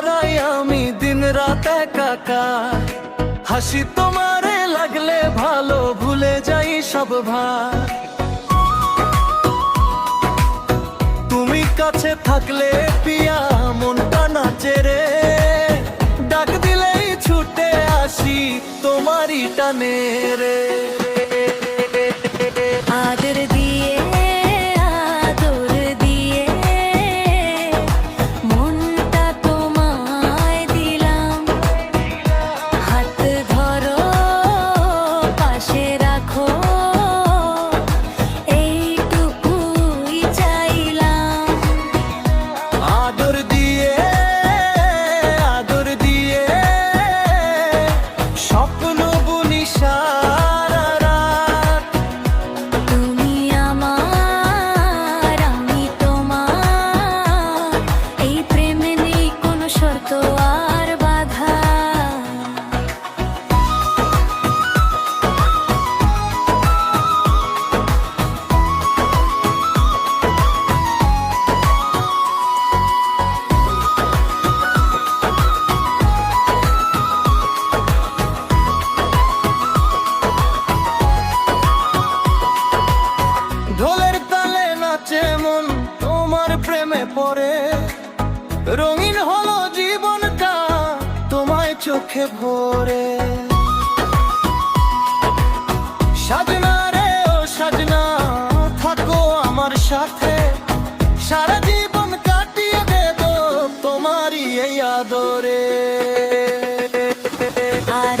হারাই আমি দিন রাত একাকার। হাসি তোমারে লাগলে ভালো, ভুলে যাই সব ভার। তুমি কাছে থাকলে পিয়া, মনটা নাচে রে। ডাক দিলেই ছুটে আসি তোমারই টানে রে। পরে, রঙিন হলো জীবনটা তোমায় চোখে ভরে। সাজনা রে ও সাজনা, থাকো আমার সাথে। সারা জীবন কাটিয়ে দেব তোমারই এই আদরে। আর